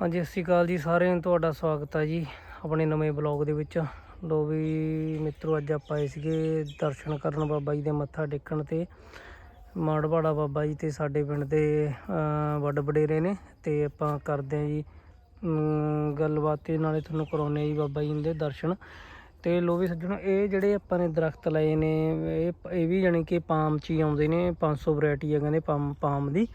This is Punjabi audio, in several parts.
ਹਾਂਜੀ, ਸਤਿ ਸ਼੍ਰੀ ਅਕਾਲ ਜੀ ਸਾਰਿਆਂ ਨੂੰ, ਤੁਹਾਡਾ ਸਵਾਗਤ ਹੈ ਜੀ ਆਪਣੇ ਨਵੇਂ ਬਲੌਗ ਦੇ ਵਿੱਚ। ਲੋ ਵੀ ਮਿੱਤਰੋ, ਅੱਜ ਆਪਾਂ ਆਏ ਸੀਗੇ ਦਰਸ਼ਨ ਕਰਨ ਬਾਬਾ ਜੀ ਦੇ ਮੱਥਾ ਟੇਕਣ ਤੇ। ਮਾੜਵਾੜਾ ਬਾਬਾ ਜੀ ਤੇ ਸਾਡੇ ਪਿੰਡ ਦੇ ਵੱਡ ਵਡੇਰੇ ਨੇ ਤੇ ਆਪਾਂ ਕਰਦੇ ਹਾਂ ਜੀ ਗੱਲਬਾਤ ਤੇ ਨਾਲੇ ਤੁਹਾਨੂੰ ਕਰਾਉਂਦੇ ਹਾਂ ਜੀ ਬਾਬਾ ਜੀ ਦੇ ਦਰਸ਼ਨ। ਤੇ ਲੋ ਵੀ ਸੱਜਣੋ, ਇਹ ਜਿਹੜੇ ਆਪਾਂ ਨੇ ਦਰਖਤ ਲਏ ਨੇ, ਇਹ ਇਹ ਵੀ ਜਾਣੀ ਕਿ ਪਾਮ ਚ ਹੀ ਆਉਂਦੇ ਨੇ 500 ਵੈਰਾਈਟੀ ਹੈ ਕਹਿੰਦੇ ਪਾਮ ਪਾਮ ਦੀ।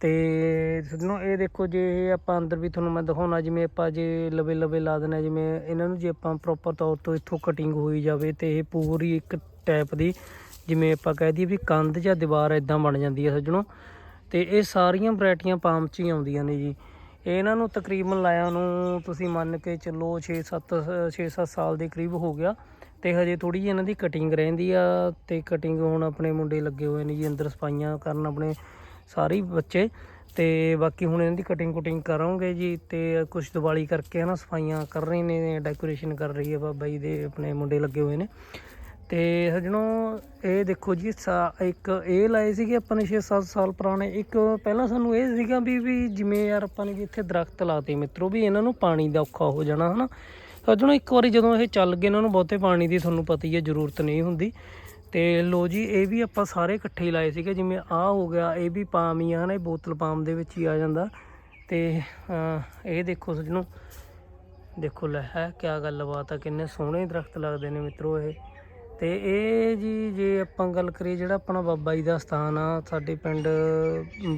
ਤੇ ਸੱਜਣੋ ਇਹ ਦੇਖੋ ਜੇ ਇਹ ਆਪਾਂ ਅੰਦਰ ਵੀ ਤੁਹਾਨੂੰ ਮੈਂ ਦਿਖਾਉਣਾ, ਜਿਵੇਂ ਆਪਾਂ ਜੇ ਲਵੇ ਲਵੇ ਲਾ ਦੇਣਾ, ਜਿਵੇਂ ਇਹਨਾਂ ਨੂੰ ਜੇ ਆਪਾਂ ਪ੍ਰੋਪਰ ਤੌਰ ਤੋਂ ਇੱਥੋਂ ਕਟਿੰਗ ਹੋਈ ਜਾਵੇ ਤੇ ਇਹ ਪੂਰੀ ਇੱਕ ਟਾਈਪ ਦੀ, ਜਿਵੇਂ ਆਪਾਂ ਕਹਿ ਦਈਏ ਵੀ ਕੰਧ ਜਾਂ ਦੀਵਾਰ ਇਦਾਂ ਬਣ ਜਾਂਦੀ ਹੈ ਸੱਜਣੋ। ਤੇ ਇਹ ਸਾਰੀਆਂ ਵੈਰਾਈਟੀਆਂ ਪਾਮ ਚ ਹੀ ਆਉਂਦੀਆਂ ਨੇ ਜੀ। ਇਹਨਾਂ ਨੂੰ ਤਕਰੀਬਨ ਲਾਇਆ ਨੂੰ ਤੁਸੀਂ ਮੰਨ ਕੇ ਚੱਲੋ 6-7 6-7 ਸਾਲ ਦੇ ਕਰੀਬ ਹੋ ਗਿਆ। ਤੇ ਹਜੇ ਥੋੜੀ ਜਿਹੀ ਇਹਨਾਂ ਦੀ ਕਟਿੰਗ ਰਹਿੰਦੀ ਆ ਤੇ ਕਟਿੰਗ ਹੁਣ ਆਪਣੇ ਮੁੰਡੇ ਲੱਗੇ ਹੋਏ ਨੇ ਜੀ, ਅੰਦਰ ਸਫਾਈਆਂ ਕਰਨ ਆਪਣੇ ਸਾਰੇ ਹੀ ਬੱਚੇ। ਤੇ ਬਾਕੀ ਹੁਣ ਇਹਨਾਂ ਦੀ ਕਟਿੰਗ ਕੁਟਿੰਗ ਕਰਾਂਗੇ ਜੀ ਤੇ ਕੁਝ ਦੀਵਾਲੀ ਕਰਕੇ ਹਨਾ ਸਫਾਈਆਂ ਕਰ ਰਹੇ ਨੇ ਡੈਕੋਰੇਸ਼ਨ ਕਰ ਰਹੀ ਹੈ ਬਾਬਾ ਜੀ ਦੇ, ਆਪਣੇ ਮੁੰਡੇ ਲੱਗੇ ਹੋਏ ਨੇ। ਤੇ ਸੱਜਣੋ, ਇਹ ਦੇਖੋ ਜੀ, ਸਾ- ਇੱਕ ਇਹ ਲਾਏ ਸੀਗੇ ਆਪਾਂ ਨੇ 6-7 ਸਾਲ ਪੁਰਾਣੇ। ਇੱਕ ਪਹਿਲਾਂ ਸਾਨੂੰ ਇਹ ਸੀਗਾ ਵੀ ਵੀ ਜਿਵੇਂ ਯਾਰ ਆਪਾਂ ਨੇ ਵੀ ਇੱਥੇ ਦਰਖਤ ਲਾਤੇ ਮਿੱਤਰੋ, ਵੀ ਇਹਨਾਂ ਨੂੰ ਪਾਣੀ ਦਾ ਔਖਾ ਹੋ ਜਾਣਾ ਹਨਾ। ਸੱਜਣੋ, ਇੱਕ ਵਾਰੀ ਜਦੋਂ ਇਹ ਚੱਲ ਗਏ, ਇਹਨਾਂ ਨੂੰ ਬਹੁਤੇ ਪਾਣੀ ਦੀ ਤੁਹਾਨੂੰ ਪਤਾ ਹੀ ਹੈ, ਜ਼ਰੂਰਤ ਨਹੀਂ ਹੁੰਦੀ। ਤੇ ਲੋ ਜੀ, ਇਹ ਵੀ ਆਪਾਂ ਸਾਰੇ ਇਕੱਠੇ ਹੀ ਲਾਏ ਸੀਗੇ, ਜਿਵੇਂ ਆਹ ਹੋ ਗਿਆ, ਇਹ ਵੀ ਪਾਮ ਹੀ ਆ ਹਨਾ ਇਹ ਬੋਤਲ ਪਾਮ ਦੇ ਵਿੱਚ ਹੀ ਆ ਜਾਂਦਾ। ਤੇ ਇਹ ਦੇਖੋ ਸੱਜਣੋ, ਦੇਖੋ ਲੈ, ਹੈ ਕਿਆ ਗੱਲਬਾਤ ਆ, ਕਿੰਨੇ ਸੋਹਣੇ ਦਰਖਤ ਲੱਗਦੇ ਨੇ ਮਿੱਤਰੋ ਇਹ। ਤੇ ਇਹ ਜੀ, ਜੇ ਆਪਾਂ ਗੱਲ ਕਰੀਏ ਜਿਹੜਾ ਆਪਣਾ ਬਾਬਾ ਜੀ ਦਾ ਸਥਾਨ ਆ, ਸਾਡੇ ਪਿੰਡ,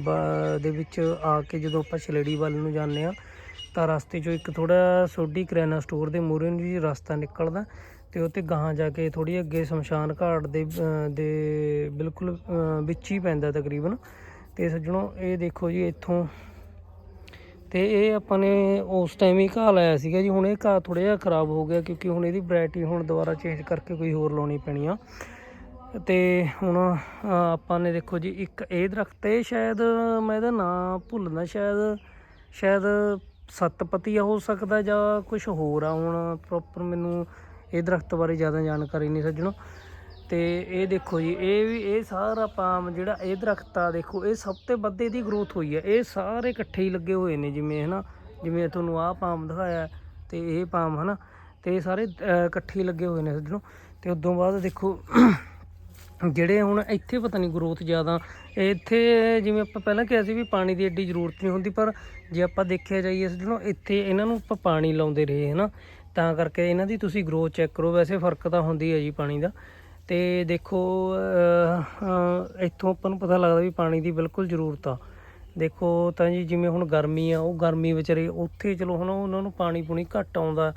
ਬ- ਦੇ ਵਿੱਚ ਆ ਕੇ ਜਦੋਂ ਆਪਾਂ ਛਲੇੜੀ ਵੱਲ ਨੂੰ ਜਾਂਦੇ ਆ, ਤਾਂ ਰਸਤੇ 'ਚੋਂ ਇੱਕ ਥੋੜਾ ਸੋਢੀ ਕਰਿਆਨਾ ਸਟੋਰ ਦੇ ਮੂਹਰੇ ਨੂੰ ਜੀ ਰਸਤਾ ਨਿਕਲਦਾ। ਤੇ ਉੱਤੇ ਗਾਹਾਂ ਜਾ ਕੇ ਥੋੜੀ ਅੱਗੇ ਸ਼ਮਸ਼ਾਨ ਘਾਟ ਦੇ ਦੇ ਬਿਲਕੁਲ ਵਿੱਚ ਹੀ ਪੈਂਦਾ ਤਕਰੀਬਨ। ਤੇ ਸੱਜਣੋ, ਇਹ ਦੇਖੋ ਜੀ ਇੱਥੋਂ। ਤੇ ਇਹ ਆਪਾਂ ਨੇ ਉਸ ਟਾਈਮ ਹੀ ਘਾਹ ਲਾਇਆ ਸੀਗਾ ਜੀ। ਹੁਣ ਇਹ ਘਾਹ ਥੋੜਾ ਜਿਹਾ ਖਰਾਬ ਹੋ ਗਿਆ ਕਿਉਂਕਿ ਹੁਣ ਇਹਦੀ ਵੈਰਾਈਟੀ ਹੁਣ ਦੁਬਾਰਾ ਚੇਂਜ ਕਰਕੇ ਕੋਈ ਹੋਰ ਲਾਉਣੀ ਪੈਣੀ ਆ। ਤੇ ਹੁਣ ਆਪਾਂ ਨੇ ਦੇਖੋ ਜੀ ਇੱਕ ਇਹ ਦਰਖਤ ਇਹ ਸ਼ਾਇਦ ਮੈਂ ਇਹਦਾ ਨਾਮ ਭੁੱਲਣਾ ਸ਼ਾਇਦ ਸ਼ਾਇਦ ਸੱਤਪਤੀਆ ਹੋ ਸਕਦਾ ਜਾਂ ਕੁਝ ਹੋਰ ਆ। ਹੁਣ ਪ੍ਰੋਪਰ ਮੈਨੂੰ ਇਹ ਦਰਖਤ ਬਾਰੇ ਜ਼ਿਆਦਾ ਜਾਣਕਾਰੀ ਨਹੀਂ ਸੱਜਣੋ। ਤੇ ਇਹ ਦੇਖੋ ਜੀ, ਇਹ ਵੀ, ਇਹ ਸਾਰਾ ਪਾਮ ਜਿਹੜਾ ਇਹ ਦਰਖਤ ਆ, ਦੇਖੋ, ਇਹ ਸਭ ਤੋਂ ਵੱਧ ਇਹਦੀ ਗਰੋਥ ਹੋਈ ਹੈ ਇਹ ਸਾਰੇ ਇਕੱਠੇ ਹੀ ਲੱਗੇ ਹੋਏ ਨੇ ਜਿਵੇਂ, ਹਨਾ, ਜਿਵੇਂ ਤੁਹਾਨੂੰ ਆਹ ਪਾਮ ਦਿਖਾਇਆ ਤੇ ਇਹ ਪਾਮ, ਹਨਾ, ਤੇ ਇਹ ਸਾਰੇ ਇਕੱਠੇ ਹੀ ਲੱਗੇ ਹੋਏ ਨੇ ਸੱਜਣੋ। ਤੇ ਉਦੋਂ ਬਾਅਦ ਦੇਖੋ, ਜਿਹੜੇ ਹੁਣ ਇੱਥੇ ਪਤਾ ਨਹੀਂ ਗਰੋਥ ਜ਼ਿਆਦਾ, ਇੱਥੇ ਜਿਵੇਂ ਆਪਾਂ ਪਹਿਲਾਂ ਕਿਹਾ ਸੀ ਵੀ ਪਾਣੀ ਦੀ ਐਡੀ ਜ਼ਰੂਰਤ ਨਹੀਂ ਹੁੰਦੀ, ਪਰ ਜੇ ਆਪਾਂ ਦੇਖਿਆ ਜਾਈਏ ਸੱਜਣੋ, ਇੱਥੇ ਇਹਨਾਂ ਨੂੰ ਆਪਾਂ ਪਾਣੀ ਲਾਉਂਦੇ ਰਹੇ, ਹਨਾ। ਤਾਂ ਕਰਕੇ ਇਹਨਾਂ ਦੀ ਤੁਸੀਂ ਗਰੋਥ ਚੈੱਕ ਕਰੋ, ਵੈਸੇ ਫ਼ਰਕ ਤਾਂ ਹੁੰਦੀ ਹੈ ਜੀ ਪਾਣੀ ਦਾ। ਤੇ ਦੇਖੋ ਇੱਥੋਂ ਆਪਾਂ ਨੂੰ ਪਤਾ ਲੱਗਦਾ ਵੀ ਪਾਣੀ ਦੀ ਬਿਲਕੁਲ ਜ਼ਰੂਰਤ ਆ। ਦੇਖੋ, ਤਾਂ ਜੀ ਜਿਵੇਂ ਹੁਣ ਗਰਮੀ ਆ, ਉਹ ਗਰਮੀ ਵਿਚਾਰੇ ਉੱਥੇ ਚਲੋ ਹੁਣ ਉਹਨਾਂ ਨੂੰ ਪਾਣੀ ਪੂਣੀ ਘੱਟ ਆਉਂਦਾ।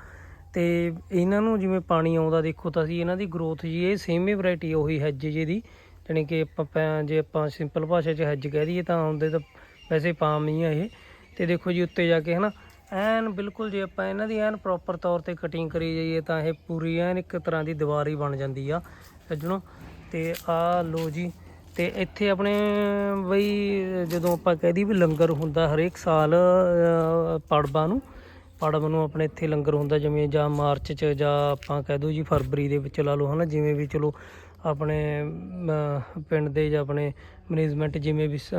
ਤੇ ਇਹਨਾਂ ਨੂੰ ਜਿਵੇਂ ਪਾਣੀ ਆਉਂਦਾ, ਦੇਖੋ ਤਾਂ ਅਸੀਂ ਇਹਨਾਂ ਦੀ ਗਰੋਥ ਜੀ, ਇਹ ਸੇਮ ਹੀ ਵੈਰਾਈਟੀ ਉਹੀ ਹੈਜ ਜਿਹਦੀ ਜਾਣੀ ਕਿ ਆਪਾਂ ਪੈ- ਜੇ ਆਪਾਂ ਸਿੰਪਲ ਭਾਸ਼ਾ 'ਚ ਹੈਜ ਕਹਿ ਦਈਏ ਤਾਂ ਹੁੰਦੇ ਤਾਂ ਵੈਸੇ ਪਾਮ ਹੀ ਆ ਇਹ। ਤੇ ਦੇਖੋ ਜੀ ਉੱਤੇ ਜਾ ਕੇ ਹਨਾ ਐਨ ਬਿਲਕੁਲ ਜੇ ਆਪਾਂ ਇਹਨਾਂ ਦੀ ਐਨ ਪ੍ਰੋਪਰ ਤੌਰ ਤੇ ਕਟਿੰਗ ਕਰੀ ਜਾਈਏ ਤਾਂ ਇਹ ਪੂਰੀ ਐਨ ਇੱਕ ਤਰ੍ਹਾਂ ਦੀ ਦੀਵਾਰ ਹੀ ਬਣ ਜਾਂਦੀ ਆ ਸੱਜਣੋ। ਤੇ ਆ ਲੋ ਜੀ ਤੇ ਇੱਥੇ ਆਪਣੇ ਬਈ ਜਦੋਂ ਆਪਾਂ ਕਹਦੀ ਵੀ ਲੰਗਰ ਹੁੰਦਾ ਹਰੇਕ ਸਾਲ ਅਹ, ਪੜਬਾਂ ਨੂੰ ਪੜਬ ਨੂੰ ਆਪਣੇ ਇੱਥੇ ਲੰਗਰ ਹੁੰਦਾ ਜਿਵੇਂ ਜਾਂ ਮਾਰਚ ਚ ਜਾਂ ਆਪਾਂ ਕਹਿ ਦੋ ਜੀ ਫਰਵਰੀ ਦੇ ਵਿੱਚ ਲਾ ਲਓ ਹਨਾ ਜਿਵੇਂ ਵੀ ਚਲੋ ਆਪਣੇ ਪਿੰਡ ਦੇ ਜਾਂ ਆਪਣੇ ਮੈਨੇਜਮੈਂਟ ਜਿਵੇਂ ਵੀ ਸ-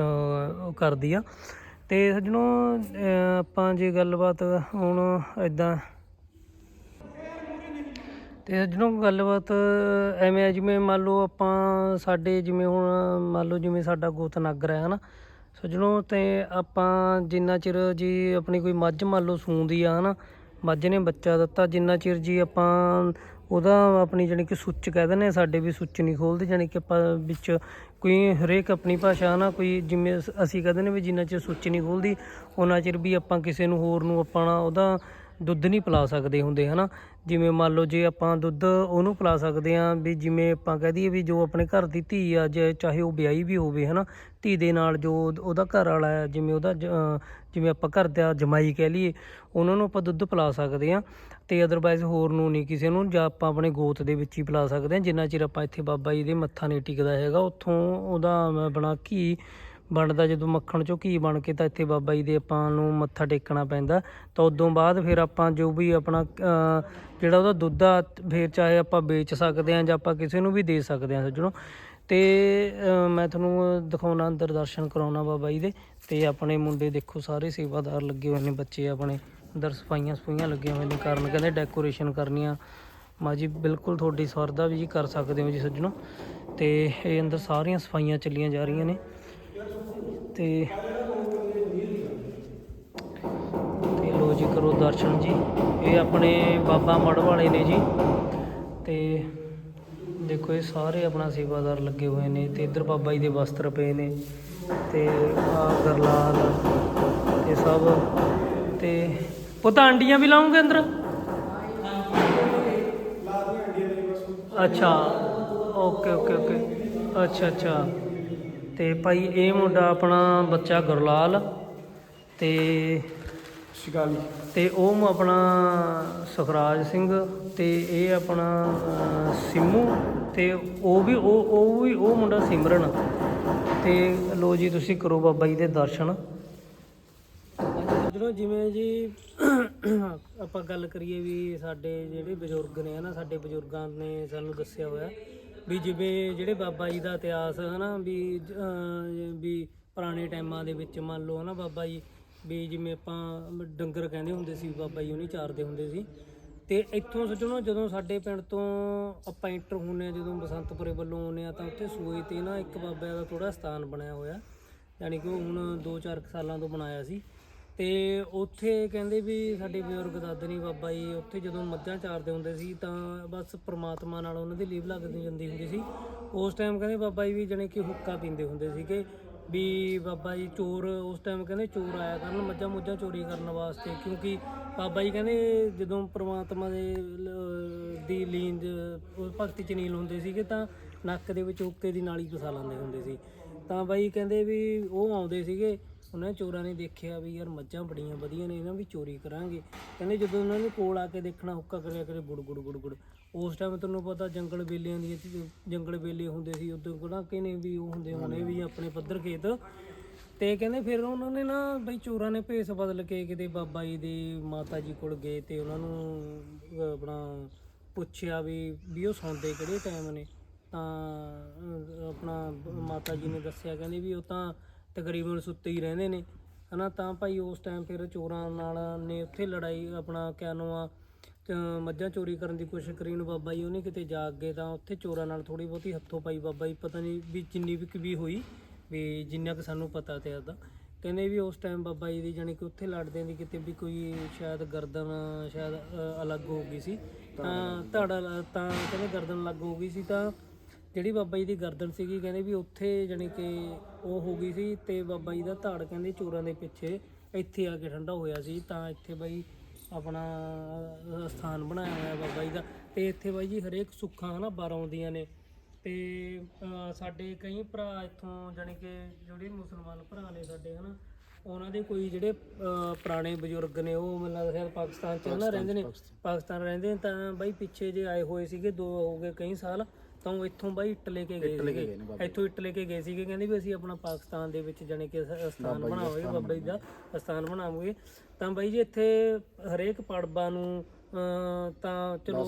ਕਰਦੀ ਆ। ਤੇ ਸੱਜਣੋ ਆਪਾਂ ਜੇ ਗੱਲਬਾਤ ਹੁਣ ਇਦਾਂ ਤੇ ਸੱਜਣੋ, ਗੱਲਬਾਤ ਐਵੇਂ ਆ, ਜਿਵੇਂ ਮੰਨ ਲਓ ਆਪਾਂ ਸਾਡੇ ਜਿਵੇਂ ਹੁਣ, ਮੰਨ ਲਓ ਜਿਵੇਂ ਸਾਡਾ ਗੋਤ ਨਾਗਰ ਹੈ, ਹਨਾ। ਸੱਜਣੋ, ਤੇ ਆਪਾਂ ਜਿੰਨਾ ਚਿਰ ਜੀ ਆਪਣੀ ਕੋਈ ਮੱਝ ਮੰਨ ਲਓ ਸੂੰਦੀ ਆ, ਹਨਾ। ਮੱਝ ਨੇ ਬੱਚਾ ਦਿੱਤਾ, ਜਿੰਨਾ ਚਿਰ ਜੀ ਆਪਾਂ ਉਹਦਾ ਆਪਣੀ ਜਾਣੀ ਕਿ ਸੁੱਚ ਕਹਿ ਦਿੰਦੇ ਆ, ਸਾਡੇ ਵੀ ਸੁੱਚ ਨਹੀਂ ਖੋਲਦੇ, ਜਾਣੀ ਕਿ ਆਪਾਂ ਵਿੱਚ ਕੋਈ ਹਰੇਕ ਆਪਣੀ ਭਾਸ਼ਾ ਨਾ ਕੋਈ ਜਿਵੇਂ ਅਸ- ਅਸੀਂ ਕਹਿੰਦੇ ਨੇ ਵੀ ਜਿੰਨਾ ਚਿਰ ਸੁੱਚ ਨਹੀਂ ਖੋਲਦੀ, ਉਹਨਾਂ ਚਿਰ ਵੀ ਆਪਾਂ ਕਿਸੇ ਨੂੰ ਹੋਰ ਨੂੰ ਆਪਣਾ ਉਹਦਾ ਦੁੱਧ ਨਹੀਂ ਪਿਲਾ ਸਕਦੇ ਹੁੰਦੇ, ਹਨਾ? ਜਿਵੇਂ ਮੰਨ ਲਓ ਜੇ ਆਪਾਂ ਦੁੱਧ ਉਹਨੂੰ ਪਿਲਾ ਸਕਦੇ ਆ ਵੀ ਜਿਵੇਂ ਆਪਾਂ ਕਹਿ ਦਈਏ ਵੀ ਜੋ ਆਪਣੇ ਘਰ ਦੀ ਧੀ ਆ, ਜੇ ਚਾਹੇ ਉਹ ਵਿਆਹੀ ਵੀ ਹੋਵੇ, ਹਨਾ? ਧੀ ਦੇ ਨਾਲ ਜੋ ਉਹਦਾ ਘਰ ਵਾਲਾ ਹੈ, ਜਿਵੇਂ ਉਹਦਾ ਜਿਵੇਂ ਆਪਾਂ ਘਰ ਦਾ ਜਮਾਈ ਕਹਿ ਲਈਏ, ਉਹਨਾਂ ਨੂੰ ਆਪਾਂ ਦੁੱਧ ਪਿਲਾ ਸਕਦੇ ਆ ਤੇ ਅਦਰਵਾਈਜ਼ ਹੋਰ ਨੂੰ ਨਹੀਂ ਕਿਸੇ ਨੂੰ, ਜਾਂ ਆਪਾਂ ਆਪਣੇ ਗੋਤ ਦੇ ਵਿੱਚ ਹੀ ਪਿਲਾ ਸਕਦੇ ਹਾਂ, ਜਿੰਨਾ ਚਿਰ ਆਪਾਂ ਇੱਥੇ ਬਾਬਾ ਜੀ ਦੇ ਮੱਥਾ ਨਹੀਂ ਟਿਕਦਾ ਹੈਗਾ, ਉੱਥੋਂ ਉਹਦਾ ਬਣਾ ਘੀ ਬਣਦਾ, ਜਦੋਂ ਮੱਖਣ ਚੋਂ ਘੀ ਬਣ ਕੇ ਤਾਂ ਇੱਥੇ ਬਾਬਾ ਜੀ ਦੇ ਆਪਾਂ ਨੂੰ ਮੱਥਾ ਟੇਕਣਾ ਪੈਂਦਾ। ਤਾਂ ਉਦੋਂ ਬਾਅਦ ਫਿਰ ਆਪਾਂ ਜੋ ਵੀ ਆਪਣਾ ਜਿਹੜਾ ਉਹਦਾ ਦੁੱਧ ਆ, ਫਿਰ ਚਾਹੇ ਆਪਾਂ ਵੇਚ ਸਕਦੇ ਹਾਂ ਜਾਂ ਆਪਾਂ ਕਿਸੇ ਨੂੰ ਵੀ ਦੇ ਸਕਦੇ ਹਾਂ ਸੱਜਣੋ। ਤੇ ਮੈਂ ਤੁਹਾਨੂੰ ਦਿਖਾਉਣਾ, ਅੰਦਰ ਦਰਸ਼ਨ ਕਰਾਉਣਾ ਬਾਬਾ ਜੀ ਦੇ। ਤੇ ਆਪਣੇ ਮੁੰਡੇ ਦੇਖੋ, ਸਾਰੇ ਸੇਵਾਦਾਰ ਲੱਗੇ ਹੋਏ ਨੇ, ਬੱਚੇ ਆਪਣੇ। ਅੰਦਰ ਸਫਾਈਆਂ ਸਫਾਈਆਂ ਲੱਗੀਆਂ ਹੋਈਆਂ ਨੇ ਕਾਰਨ ਕਹਿੰਦੇ ਡੈਕੋਰੇਸ਼ਨ ਕਰਨੀਆਂ। ਮਾ ਜੀ, ਬਿਲਕੁਲ ਤੁਹਾਡੀ ਸਰਦਾ ਵੀ ਜੀ ਕਰ ਸਕਦੇ ਹੋ ਜੀ ਸੱਜਣੋ। ਤੇ ਇਹ ਅੰਦਰ ਸਾਰੀਆਂ ਸਫਾਈਆਂ ਚੱਲੀਆਂ ਜਾ ਰਹੀਆਂ ਨੇ। ਤੇ ਤੇ ਲੋ ਜੀ ਕਰੋ ਦਰਸ਼ਨ ਜੀ। ਇਹ ਆਪਣੇ ਬਾਬਾ ਮੜ ਵਾਲੇ ਨੇ ਜੀ। ਤੇ ਦੇਖੋ ਇਹ ਸਾਰੇ ਆਪਣਾ ਸੇਵਾਦਾਰ ਲੱਗੇ ਹੋਏ ਨੇ ਤੇ ਇੱਧਰ ਬਾਬਾ ਜੀ ਦੇ ਵਸਤਰ ਪਏ ਨੇ ਤੇ ਆ ਗਰਲਾਲ, ਇਹ ਸਭ। ਤੇ ਪੁੱਤ ਆਂਡੀਆਂ ਵੀ ਲਾਉਂਗੇ ਅੰਦਰ? ਅੱਛਾ ਓਕੇ ਓਕੇ ਓਕੇ। ਅੱਛਾ ਅੱਛਾ। ਤੇ ਭਾਈ ਇਹ ਮੁੰਡਾ ਆਪਣਾ ਬੱਚਾ ਗੁਰਲਾਲ ਤੇ ਸ਼ਿਕਾਲੀ। ਤੇ ਉਹ ਮ- ਆਪਣਾ ਸੁਖਰਾਜ ਸਿੰਘ ਤੇ ਇਹ ਆਪਣਾ ਸਿੰਮੂ ਤੇ ਉਹ ਵੀ ਉਹ ਉਹ ਵੀ ਉਹ ਮੁੰਡਾ ਸਿਮਰਨ। ਤੇ ਲੋ ਜੀ ਤੁਸੀਂ ਕਰੋ ਬਾਬਾ ਜੀ ਦੇ ਦਰਸ਼ਨ। ਜਦੋਂ ਜਿਵੇਂ ਜੀ, ਆਪਾਂ ਗੱਲ ਕਰੀਏ ਵੀ ਸਾਡੇ ਜਿਹੜੇ ਬਜ਼ੁਰਗ ਨੇ, ਹਨਾ, ਸਾਡੇ ਬਜ਼ੁਰਗਾਂ ਨੇ ਸਾਨੂੰ ਦੱਸਿਆ ਹੋਇਆ ਵੀ ਜਿਵੇਂ ਜਿਹੜੇ ਬਾਬਾ ਜੀ ਦਾ ਇਤਿਹਾਸ, ਹਨਾ, ਵੀ ਵੀ ਪੁਰਾਣੇ ਟਾਈਮਾਂ ਦੇ ਵਿੱਚ ਮੰਨ ਲਓ, ਹਨਾ, ਬਾਬਾ ਜੀ, ਵੀ ਜਿਵੇਂ ਆਪਾਂ ਡੰਗਰ ਕਹਿੰਦੇ ਹੁੰਦੇ ਸੀ, ਬਾਬਾ ਜੀ ਉਹਨੇ ਚਾਰਦੇ ਹੁੰਦੇ ਸੀ। ਤੇ ਇੱਥੋਂ ਸੱਜਣੋ ਜਦੋਂ ਸਾਡੇ ਪਿੰਡ ਤੋਂ ਆਪਾਂ ਇੰਟਰ ਹੁੰਨੇ ਆ, ਜਦੋਂ ਬਸੰਤਪੁਰੇ ਵੱਲੋਂ ਆਉਂਦੇ ਆ, ਤਾਂ ਉੱਥੇ ਸੂਏ ਤੇ ਨਾ ਇੱਕ ਬਾਬਾ ਦਾ ਥੋੜਾ ਸਥਾਨ ਬਣਿਆ ਹੋਇਆ। ਯਾਨੀ ਕਿ ਉਹ ਹੁਣ 2-4 ਸਾਲਾਂ ਤੋਂ ਬਣਾਇਆ ਸੀ। ਤੇ ਉੱਥੇ ਕਹਿੰਦੇ ਵੀ ਸਾਡੇ ਬਜ਼ੁਰਗ ਦਾਦੇ ਬਾਬਾ ਜੀ, ਉੱਥੇ ਜਦੋਂ ਮੱਝਾਂ ਚਾਰਦੇ ਹੁੰਦੇ ਸੀ ਤਾਂ ਬਸ ਪ੍ਰਮਾਤਮਾ ਨਾਲ ਉਹਨਾਂ ਦੀ ਲੀਵ ਲੱਗਦੀ ਜਾਂਦੀ ਹੁੰਦੀ ਸੀ। ਉਸ ਟਾਈਮ ਕਹਿੰਦੇ ਬਾਬਾ ਜੀ ਵੀ ਜਣੇ ਕਿ ਹੁੱਕਾ ਪੀਂਦੇ ਹੁੰਦੇ ਸੀਗੇ ਵੀ ਬਾਬਾ ਜੀ ਚੋਰ, ਉਸ ਟਾਈਮ ਕਹਿੰਦੇ ਚੋਰ ਆਇਆ ਕਰਨ, ਮੱਝਾਂ ਮੁੱਝਾਂ ਚੋਰੀ ਕਰਨ ਵਾਸਤੇ, ਕਿਉਂਕਿ ਬਾਬਾ ਜੀ ਕਹਿੰਦੇ ਜਦੋਂ ਪ੍ਰਮਾਤਮਾ ਦੇ ਦੀ ਲੀਨ ਉਹ ਭਗਤੀ ਚ ਨੀਲ ਹੁੰਦੇ ਸੀਗੇ ਤਾਂ ਨੱਕ ਦੇ ਵਿੱਚ ਹੁੱਕੇ ਦੀ ਨਾਲੀ ਫਸਾ ਲੈਂਦੇ ਹੁੰਦੇ ਸੀ। ਤਾਂ ਬਾਈ ਕਹਿੰਦੇ ਵੀ ਉਹ ਆਉਂਦੇ ਸੀਗੇ ਉਹਨਾਂ ਨੇ ਚੋਰਾਂ ਨੇ ਦੇਖਿਆ ਵੀ ਯਾਰ ਮੱਝਾਂ ਬੜੀਆਂ ਵਧੀਆ ਨੇ, ਇਹਨਾਂ ਵੀ ਚੋਰੀ ਕਰਾਂਗੇ। ਕਹਿੰਦੇ ਜਦੋਂ ਉਹਨਾਂ ਨੇ ਕੋਲ ਆ ਕੇ ਦੇਖਣਾ, ਹੁੱਕਾ ਕਰਿਆ ਕਰੇ, ਗੁੜ ਗੁੜ ਗੁੜ ਗੁੜ। ਉਸ ਟਾਈਮ ਤੁਹਾਨੂੰ ਪਤਾ ਜੰਗਲ ਬੇਲੀਆਂ ਦੀ ਜੰਗਲ ਬੇਲੇ ਹੁੰਦੇ ਸੀ, ਉਦੋਂ ਕਿਹੜਾ ਕਿਨੇ ਵੀ ਉਹ ਹੁੰਦੇ ਹੋਣੇ ਵੀ ਆਪਣੇ ਪੱਧਰ ਖੇਤ। ਤੇ ਕਹਿੰਦੇ ਫਿਰ ਉਹਨਾਂ ਨੇ ਨਾ ਬਈ ਚੋਰਾਂ ਨੇ ਭੇਸ ਬਦਲ ਕੇ ਕਿਤੇ ਬਾਬਾ ਜੀ ਦੀ ਮਾਤਾ ਜੀ ਕੋਲ ਗਏ ਤੇ ਉਹਨਾਂ ਨੂੰ ਆਪਣਾ ਪੁੱਛਿਆ ਵੀ ਵੀ ਉਹ ਸੌਂਦੇ ਕਿਹੜੇ ਟਾਈਮ ਨੇ। ਤਾਂ ਆਪਣਾ ਮਾਤਾ ਜੀ ਨੇ ਦੱਸਿਆ, ਕਹਿੰਦੇ ਵੀ ਉਹ ਤਾਂ ਤਕਰੀਬਨ ਸੁੱਤੇ ਹੀ ਰਹਿੰਦੇ ਨੇ। ਹਨਾ, ਤਾਂ ਭਾਈ ਉਸ ਟਾਈਮ ਫਿਰ ਚੋਰਾਂ ਨਾਲ ਨੇ ਉੱਥੇ ਲੜਾਈ, ਆਪਣਾ ਕਿਆ ਨਾਮ ਆ ਤੇ ਮੱਝਾਂ ਚੋਰੀ ਕਰਨ ਦੀ ਕੋਸ਼ਿਸ਼ ਕਰੀ ਨੂੰ ਬਾਬਾ ਜੀ, ਉਹਨੇ ਕਿਤੇ ਜਾ ਗਏ ਤਾਂ ਉੱਥੇ ਚੋਰਾਂ ਨਾਲ ਥੋੜੀ ਬਹੁਤੀ ਹੱਥੋਂ ਪਾਈ ਬਾਬਾ ਜੀ, ਪਤਾ ਨਹੀਂ ਵੀ ਜਿੰਨੀ ਵੀ ਕੁ ਹੋਈ, ਵੀ ਜਿੰਨਾ ਕੁ ਸਾਨੂੰ ਪਤਾ ਤੇ ਆਦਾ। ਕਹਿੰਦੇ ਵੀ ਉਸ ਟਾਈਮ ਬਾਬਾ ਜੀ ਦੀ ਜਾਣੀ ਕਿ ਉੱਥੇ ਲੜਦੇ ਦੀ ਕਿਤੇ ਵੀ ਕੋਈ ਸ਼ਾਇਦ ਗਰਦਨ ਸ਼ਾਇਦ ਅਲੱਗ ਹੋ ਗਈ ਸੀ, ਤਾਂ ਧੜਾ, ਤਾਂ ਕਹਿੰਦੇ ਗਰਦਨ ਅਲੱਗ ਹੋ ਗਈ ਸੀ, ਤਾਂ ਜਿਹੜੀ ਬਾਬਾ ਜੀ ਦੀ ਗਰਦਨ ਸੀਗੀ ਕਹਿੰਦੇ ਵੀ ਉੱਥੇ ਜਾਣੀ ਕਿ ਉਹ ਹੋ ਗਈ ਸੀ ਤੇ ਬਾਬਾ ਜੀ ਦਾ ਧੜ ਕਹਿੰਦੇ ਚੋਰਾਂ ਦੇ ਪਿੱਛੇ ਇੱਥੇ ਆ ਕੇ ਠੰਡਾ ਹੋਇਆ ਸੀ ਤਾਂ ਇੱਥੇ ਬਾਈ ਆਪਣਾ ਸਥਾਨ ਬਣਾਇਆ ਹੋਇਆ ਬਾਬਾ ਜੀ ਦਾ। ਤੇ ਇੱਥੇ ਬਾਈ ਜੀ ਹਰੇਕ ਸੁੱਖਾਂ ਹਨਾ ਬਾਰ ਆਉਂਦੀਆਂ ਨੇ। ਤੇ ਸਾਡੇ ਕਈ ਭਰਾ ਇੱਥੋਂ ਜਾਣੀ ਕਿ ਜਿਹੜੇ ਮੁਸਲਮਾਨ ਭਰਾ ਨੇ ਸਾਡੇ ਹਨਾ ਉਹਨਾਂ ਦੇ ਕੋਈ ਜਿਹੜੇ ਪੁਰਾਣੇ ਬਜ਼ੁਰਗ ਨੇ ਉਹ ਮੈਨੂੰ ਲੱਗਦਾ ਸ਼ਾਇਦ ਪਾਕਿਸਤਾਨ ਚ ਨਾ ਰਹਿੰਦੇ ਨੇ ਪਾਕਿਸਤਾਨ ਰਹਿੰਦੇ ਨੇ ਤਾਂ ਬਾਈ ਪਿੱਛੇ ਜੇ ਆਏ ਹੋਏ ਸੀਗੇ ਦੋ ਹੋ ਗਏ ਕਈ ਸਾਲ ਤਾਂ ਉਹ ਇੱਥੋਂ ਬਾਈ ਇੱਟ ਲੈ ਕੇ ਗਏ ਸੀਗੇ। ਇੱਥੋਂ ਇੱਟ ਲੈ ਕੇ ਗਏ ਸੀਗੇ। ਕਹਿੰਦੇ ਵੀ ਅਸੀਂ ਆਪਣਾ ਪਾਕਿਸਤਾਨ ਦੇ ਵਿੱਚ ਜਾਣੀ ਕਿ ਸ- ਸਥਾਨ ਬਣਾਵਾਂਗੇ ਬਾਬਾ ਜੀ ਦਾ ਸਥਾਨ ਬਣਾਵਾਂਗੇ ਤਾਂ ਬਾਈ ਜੀ ਇੱਥੇ ਹਰੇਕ ਪੜਬਾ ਨੂੰ ਤਾਂ ਚਲੋ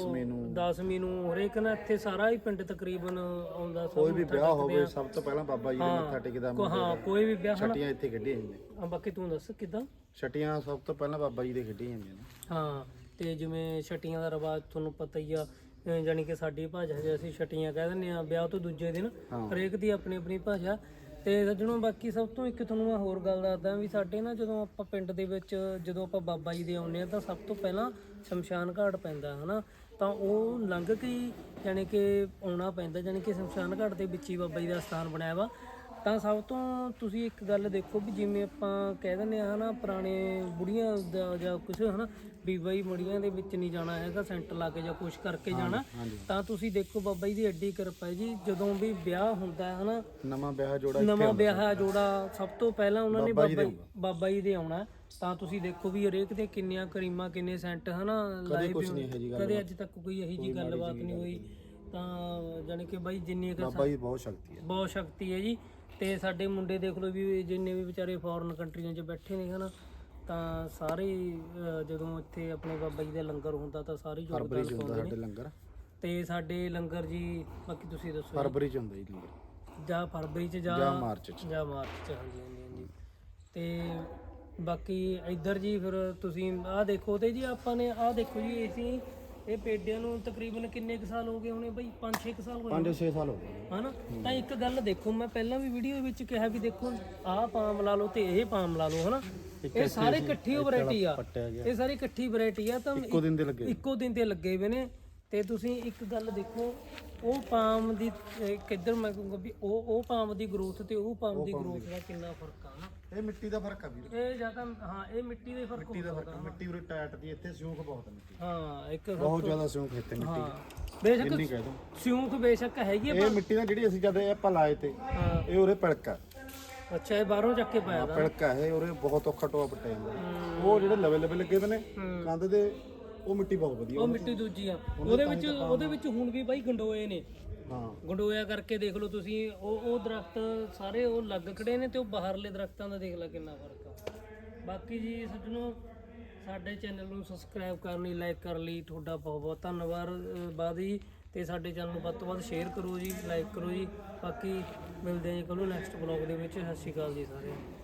10ਵੀਂ ਨੂੰ। ਹਰੇਕ ਨਾ ਇੱਥੇ ਸਾਰਾ ਹੀ ਪਿੰਡ ਤਕਰੀਬਨ ਆਉਂਦਾ ਕੋਈ ਵੀ ਵਿਆਹ ਹੋਵੇ ਸਭ ਤੋਂ ਪਹਿਲਾਂ ਬਾਬਾ ਜੀ ਦੇ ਮੱਥਾ ਟੇਕਦਾ ਹਾਂ ਕੋਈ ਵੀ ਵਿਆਹ ਹਨਾ ਛਟੀਆਂ ਇੱਥੇ ਖੇਡੀਆਂ ਜਾਂਦੀਆਂ ਆ, ਬਾਕੀ ਤੂੰ ਦੱਸ ਕਿਦਾਂ? ਛਟੀਆਂ ਸਭ ਤੋਂ ਪਹਿਲਾਂ ਬਾਬਾ ਜੀ ਦੇ ਖੇਡੀਆਂ ਜਾਂਦੀਆਂ ਨੇ। ਹਾਂ ਤੇ ਜਿਵੇਂ ਛਟੀਆਂ ਦਾ ਰਿਵਾਜ ਤੁਹਾਨੂੰ ਪਤਾ ਹੀ ਆ ਜਾਣੀ ਕਿ ਸਾਡੀ ਭਾਸ਼ਾ 'ਚ ਅਸੀਂ ਛਟੀਆਂ ਕਹਿ ਦਿੰਦੇ ਆ ਵਿਆਹ ਤੋਂ ਦੂਜੇ ਦਿਨ ਹਰੇਕ ਦੀ ਆਪਣੀ ਆਪਣੀ ਭਾਸ਼ਾ। ਤੇ ਸੱਜਣੋ ਬਾਕੀ ਸਭ ਤੋਂ ਇੱਕ ਤੁਹਾਨੂੰ ਮੈਂ ਹੋਰ ਗੱਲ ਦੱਸਦਾ ਵੀ ਸਾਡੇ ਨਾ ਜਦੋਂ ਆਪਾਂ ਪਿੰਡ ਦੇ ਵਿੱਚ ਜਦੋਂ ਆਪਾਂ ਬਾਬਾ ਜੀ ਦੇ ਆਉਂਦੇ ਆ ਤਾਂ ਸਭ ਤੋਂ ਪਹਿਲਾਂ ਸ਼ਮਸ਼ਾਨ ਘਾਟ ਪੈਂਦਾ ਹਨਾ? ਤਾਂ ਉਹ ਲੰਘ ਕੇ ਹੀ ਜਾਣੀ ਕਿ ਆਉਣਾ ਪੈਂਦਾ ਜਾਣੀ ਕਿ ਸ਼ਮਸ਼ਾਨ ਘਾਟ ਦੇ ਵਿੱਚ ਹੀ ਬਾਬਾ ਜੀ ਦਾ ਸਥਾਨ ਬਣਾਇਆ ਵਾ। ਤਾਂ ਸਭ ਤੋਂ ਤੁਸੀਂ ਇੱਕ ਗੱਲ ਦੇਖੋ ਵੀ ਜਿਵੇਂ ਆਪਾਂ ਕਹਿ ਦਿੰਦੇ ਆ ਹਨਾ ਪੁਰਾਣੇ ਬੁੜੀਆਂ ਦਾ ਜਾਂ ਕੁਝ ਹਨਾ ਵੀ ਬਈ ਮੜੀਆਂ ਦੇ ਵਿੱਚ ਨਹੀਂ ਜਾਣਾ ਹੈਗਾ ਸੈਂਟ ਲਾ ਕੇ ਜਾਂ ਕੁਝ ਕਰਕੇ ਜਾਣਾ ਤਾਂ ਤੁਸੀਂ ਦੇਖੋ ਬਾਬਾ ਜੀ ਦੀ ਐਡੀ ਕਿਰਪਾ ਜੀ ਜਦੋਂ ਵੀ ਵਿਆਹ ਹੁੰਦਾ ਹੈ ਹਨਾ। ਨਵਾਂ ਵਿਆਹ ਜੋੜਾ ਨਵਾਂ ਵਿਆਹ ਜੋੜਾ ਸਭ ਤੋਂ ਪਹਿਲਾਂ ਉਹਨਾਂ ਨੇ ਬਾਬਾ ਜੀ ਬਾਬਾ ਜੀ ਦੇ ਆਉਣਾ। ਤਾਂ ਤੁਸੀਂ ਦੇਖੋ ਵੀ ਹਰੇਕ ਦੇ ਕਿੰਨੀਆਂ ਕਰੀਮਾਂ ਕਿੰਨੇ ਸੈਂਟ ਹਨਾ ਲਾਏ। ਕਦੇ ਅੱਜ ਤੱਕ ਕੋਈ ਇਹੋ ਜੀ ਗੱਲਬਾਤ ਨਹੀਂ ਹੋਈ। ਤਾਂ ਜਾਣੀ ਕਿ ਬਾਈ ਜਿੰਨੀ ਕੁ ਬਾਬਾ ਜੀ ਬਹੁਤ ਸ਼ਕਤੀ ਹੈ। ਬਹੁਤ ਸ਼ਕਤੀ ਹੈ ਜੀ। ਤੇ ਸਾਡੇ ਮੁੰਡੇ ਦੇਖ ਲਓ ਵੀ ਜਿੰਨੇ ਵੀ ਵਿਚਾਰੇ ਫੋਰਨ ਕੰਟਰੀਆਂ 'ਚ ਬੈਠੇ ਨੇ ਹਨਾ ਤਾਂ ਸਾਰੇ ਜਦੋਂ ਇੱਥੇ ਆਪਣੇ ਬਾਬਾ ਜੀ ਦਾ ਲੰਗਰ ਹੁੰਦਾ ਤਾਂ ਸਾਰੇ ਫਰਵਰੀ ਚ ਹੁੰਦਾ ਸਾਡੇ ਲੰਗਰ। ਤੇ ਸਾਡੇ ਲੰਗਰ ਜੀ ਬਾਕੀ ਤੁਸੀਂ ਦੱਸੋ ਜੀ। ਫਰਵਰੀ ਚ ਹੁੰਦਾ ਜੀ ਲੰਗਰ। ਜਾਂ ਫਰਵਰੀ ਚ ਜਾਂ ਜਾਂ ਮਾਰਚ ਚ। ਜਾਂ ਮਾਰਚ ਚ ਹਾਂਜੀ ਹਾਂਜੀ ਹਾਂਜੀ। ਤੇ ਬਾਕੀ ਇੱਧਰ ਜੀ ਫਿਰ ਤੁਸੀਂ ਆਹ ਦੇਖੋ ਤੇ ਜੀ ਆਪਾਂ ਨੇ ਆਹ ਦੇਖੋ ਜੀ ਅਸੀਂ ਇਹ ਪੇਡਿਆਂ ਨੂੰ ਤਕਰੀਬਨ ਕਿੰਨੇ ਕੁ ਸਾਲ ਹੋ ਗਏ ਹੋਣੇ ਬਈ? 5-6 ਕੁ ਸਾਲ ਹੋਏ 5-6 ਸਾਲ ਹੋ ਗਏ। ਹਨਾ? ਤਾਂ ਇੱਕ ਗੱਲ ਦੇਖੋ ਮੈਂ ਪਹਿਲਾਂ ਵੀ ਵੀਡੀਓ ਵਿੱਚ ਕਿਹਾ ਵੀ ਦੇਖੋ ਆਹ ਪਾਮ ਲਾ ਲਓ ਤੇ ਇਹ ਪਾਮ ਲਾ ਲਓ ਹਨਾ? ਇਹ ਸਾਰੇ ਇਕੱਠੀ ਵੈਰਾਈਟੀ ਆ। ਇਹ ਸਾਰੀ ਇਕੱਠੀ ਵੈਰਾਈਟੀ ਆ ਤਾਂ ਇੱਕੋ ਦਿਨ ਦੇ ਲੱਗੇ ਇੱਕੋ ਦਿਨ ਤੇ ਲੱਗੇ ਹੋਏ ਨੇ। ਤੇ ਤੁਸੀਂ ਇੱਕ ਗੱਲ ਦੇਖੋ ਉਹ ਪਾਮ ਦੀ ਕਿੱਧਰ ਮੈਂ ਕਹੂੰਗਾ ਵੀ ਉਹ ਉਹ ਪਾਮ ਦੀ ਗਰੋਥ ਤੇ ਉਹ ਪਾਮ ਦੀ ਗਰੋਥ ਦਾ ਕਿੰਨਾ ਫ਼ਰਕ ਇਹ ਮਿੱਟੀ ਦਾ ਫ਼ਰਕ ਆ ਵੀਰ। ਇਹ ਜਾਂ ਤਾਂ ਹਾਂ ਇਹ ਮਿੱਟੀ ਦੇ ਫ਼ਰਕ ਮਿੱਟੀ ਦਾ ਫ਼ਰਕ ਆ। ਮਿੱਟੀ ਉਰੇ ਟਾਈਟ ਦੀ ਇੱਥੇ ਸਿਉਂਖ ਬਹੁਤ ਹੈ ਮਿੱਟੀ। ਹਾਂ ਇੱਕ ਬਹੁਤ ਜ਼ਿਆਦਾ ਸਿਉਂਖ ਇੱਥੇ ਮਿੱਟੀ ਹਾਂ ਬੇਸ਼ੱਕ ਇੰਨੀ ਕਹਿ ਦੋ। ਸਿਉਂਖ ਬੇਸ਼ੱਕ ਹੈਗੀ ਆ ਇਹ ਮਿੱਟੀ ਨਾਲ ਜਿਹੜੀ ਅਸੀਂ ਜਦ ਇਹ ਆਪਾਂ ਲਾਏ ਤੇ ਹਾਂ। ਇਹ ਉਰੇ ਪੜਕਾ ਅੱਛਾ ਇਹ ਬਾਹਰੋਂ ਚੱਕ ਕੇ ਪਾਇਆ ਦਾ ਪੜਕਾ ਹੈ ਉਰੇ ਬਹੁਤ ਔਖਾ ਟੋਆ ਪੱਟਿਆ ਜਾਂਦਾ। ਉਹ ਜਿਹੜੇ ਲਵੇ ਲਵੇ ਲੱਗੇ ਪਏ ਨੇ ਕੰਧ ਦੇ ਉਹ ਮਿੱਟੀ ਬਹੁਤ ਵਧੀਆ ਉਹ ਮਿੱਟੀ ਦੂਜੀ ਆ। ਉਹਦੇ ਵਿੱਚ ਉਹਦੇ ਵਿੱਚ ਹੁਣ ਵੀ ਬਾਈ ਗੰਡੋਏ ਨੇ। ਹਾਂ। ਗੰਡੋਇਆ ਕਰਕੇ ਦੇਖ ਲਓ ਤੁਸੀਂ, ਉਹ ਉਹ ਦਰਖਤ ਸਾਰੇ ਉਹ ਲੱਗ ਖੜੇ ਨੇ ਤੇ ਉਹ ਬਾਹਰਲੇ ਦਰਖਤਾਂ ਦਾ ਦੇਖ ਲੈ ਕਿੰਨਾ ਫ਼ਰਕ ਆ। ਬਾਕੀ ਜੀ ਸੱਜਣੋ, ਸਾਡੇ ਚੈਨਲ ਨੂੰ ਸਬਸਕ੍ਰਾਈਬ ਕਰਨ ਲਈ ਲਾਈਕ ਕਰਨ ਲਈ, ਤੁਹਾਡਾ ਬਹੁਤ ਬਹੁਤ ਧੰਨਵਾਦ, ਅਹ ਜੀ। ਤੇ ਸਾਡੇ ਚੈਨਲ ਨੂੰ ਵੱਧ ਤੋਂ ਵੱਧ ਸ਼ੇਅਰ ਕਰੋ ਜੀ ਲਾਈਕ ਕਰੋ ਜੀ। ਬਾਕੀ ਮਿਲਦੇ ਹਾਂ ਜੀ ਕੱਲ੍ਹ ਨੈਕਸਟ ਬਲੌਗ ਦੇ ਵਿੱਚ। ਸਤਿ ਸ਼੍ਰੀ ਅਕਾਲ ਜੀ ਸਾਰਿਆਂ ਨੂੰ।